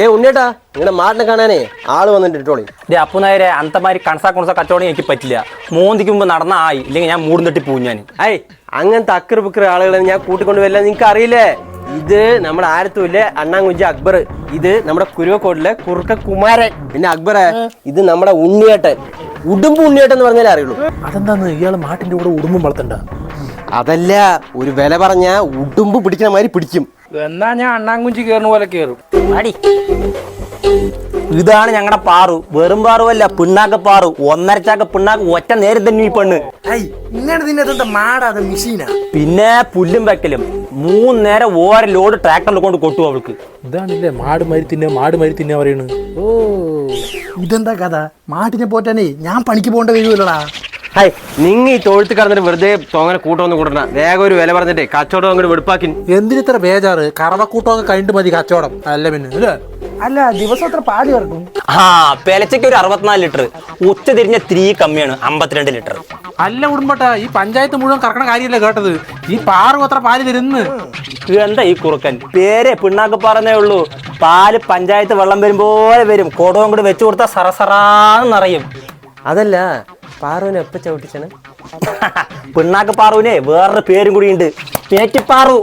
ഏ ഉണ്ണിയേട്ടാ നിങ്ങളുടെ മാട്ടിനെ കാണാനേ ആൾ വന്നിട്ട് ഇട്ടോളി. ഡേ അപ്പു നേരെ അന്തമാരി കണസാ കുണസ കച്ചവടം എനിക്ക് പറ്റില്ല. മോന്തിക്ക് മുമ്പ് നടന്ന ആയി ഇല്ലെങ്കിൽ ഞാൻ മൂടുന്നിട്ട് പോകും ഞാൻ ഐ അങ്ങനത്തെ അക്കറ് ബുക്കറ് ആളുകളെ ഞാൻ കൂട്ടിക്കൊണ്ട് വരില്ല. നിങ്ങൾക്ക് അറിയില്ലേ? ഇത് നമ്മുടെ ആരത്തൂല്ലേ അണ്ണാങ്കുഞ്ചി അക്ബർ. ഇത് നമ്മുടെ കുരുവക്കോട്ടിലെ കുറുക്ക കുമാരൻ. പിന്നെ അക്ബറെ ഇത് നമ്മുടെ ഉണ്ണിയേട്ടൻ. ഉടുമ്പ് ഉണ്ണിയേട്ടൻ എന്ന് പറഞ്ഞാലേ അറിയുള്ളൂ. അതെന്താന്ന്? ഇയാൾ മാട്ടിന്റെ കൂടെ ഉടുമ്പും വളർത്തണ്ട. അതല്ല ഒരു വില പറഞ്ഞ ഉടുമ്പ് പിടിക്കുന്ന മാതിരി പിടിക്കും. എന്നാ ഞാൻ അണ്ണാങ്കുഞ്ചി കേറുന്ന പോലെ കേറും. അടി. ഇതാണ് ഞങ്ങളുടെ പാറു. വെറും പാറുവല്ല പിണ്ണാക്ക പാറു. ഒന്നര ചാക്ക പിണ്ണാക്ക് ഒറ്റ നേരം തന്നെ ഈ പെണ്ണ്. പിന്നെ പുല്ലും വെക്കലും. മൂന്ന് നേരം ഓരോ ലോഡ് ട്രാക്ടറിൽ കൊണ്ട് കൊട്ടു അവൾക്ക്. ഇതാണല്ലേ മാട് മരി തിന്നെ മാട് മരി തിന്നെ പറയണ്. ഓ. ഇതെന്താ കഥ? മാട്ടിനെ പോറ്റാനേ ഞാൻ പണിക്ക് പോകേണ്ട വരുമല്ലടാ ഹായ് നിങ്ങ ഈ തൊഴുത്ത് കടന്നിട്ട് വെറുതെ തോങ്ങനെ കൂട്ടമൊന്നും കൂട്ടണ വേഗം ഒരു വില പറഞ്ഞിട്ടേ കച്ചവടം അങ്ങോട്ട് വെടുപ്പാക്കി. എന്തിനിത്ര ബേജാറ്? കറവക്കൂട്ടമൊക്കെ കഴിഞ്ഞിട്ട് മതി കച്ചവടം. അല്ല പിന്നെ അല്ലേ? അല്ല ദിവസം എത്ര പാൽ കറക്കും? ആ പെലച്ചയ്ക്ക് ഒരു അറുപത്തിനാല് ലിറ്റർ. ഉച്ച തിരിഞ്ഞ ത്രീ കമ്മിയാണ് അമ്പത്തിരണ്ട് ലിറ്റർ. അല്ല ഉടുമ്പട്ട ഈ പഞ്ചായത്ത് മുഴുവൻ കറക്കണ കാര്യമല്ലേ കേട്ടത്? ഈ പാറു അത്ര പാൽ തരുന്ന്? എന്താ ഈ കുറുക്കൻ? പേരെ പിണ്ണാക്ക് പറഞ്ഞേ ഉള്ളൂ. പാൽ പഞ്ചായത്ത് വെള്ളം വരും പോലെ വരും. കൊടവും കൂടി വെച്ചു കൊടുത്താൽ സറസറാന്ന് നിറയും. അതല്ല പാറുവിനെ എപ്പ ചവിട്ടിച്ചാണ് പിണ്ണാക്ക് പാറുവിനെ വേറൊരു പേരും കൂടി ഉണ്ട്. പേറ്റിപ്പാറു.